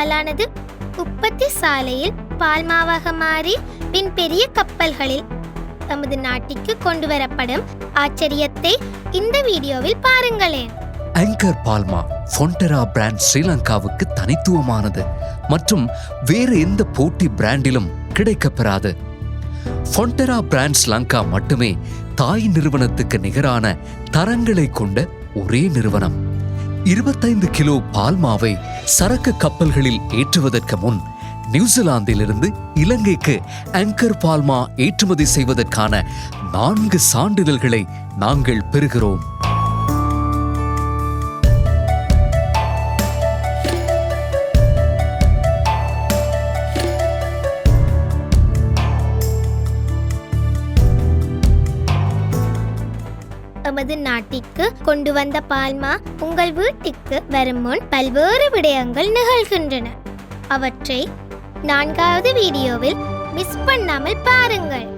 பாலானது உற்பத்தி சாலையில் பால்மாவாக மாறி பின் பெரிய கப்பல்களில் தமது நாட்டிற்கு கொண்டு வரப்படும் ஆச்சரியத்தை இந்த வீடியோவில் பாருங்களேன். ஆங்கர் பால்மா ஃபொண்டரா பிராண்ட் ஸ்ரீலங்காவுக்கு தனித்துவமானது மற்றும் வேறு எந்த போட்டி பிராண்டிலும் கிடைக்கப்பெறாது. ஃபொண்டரா பிராண்ட் லங்கா மட்டுமே தாய் நிறுவனத்துக்கு நிகரான தரங்களை கொண்ட ஒரே நிறுவனம். இருபத்தைந்து கிலோ பால்மாவை சரக்கு கப்பல்களில் ஏற்றுவதற்கு முன் நியூசிலாந்திலிருந்து இலங்கைக்கு ஆங்கர் பால்மா ஏற்றுமதி செய்வதற்கான நான்கு சான்றிதழ்களை நாங்கள் பெறுகிறோம். எமது நாட்டிற்கு கொண்டு வந்த பால்மா உங்கள் வீட்டுக்கு வரும் முன் பல்வேறு விடயங்கள் நிகழ்கின்றன. அவற்றை நான்காவது வீடியோவில் மிஸ் பண்ணாமல் பாருங்கள்.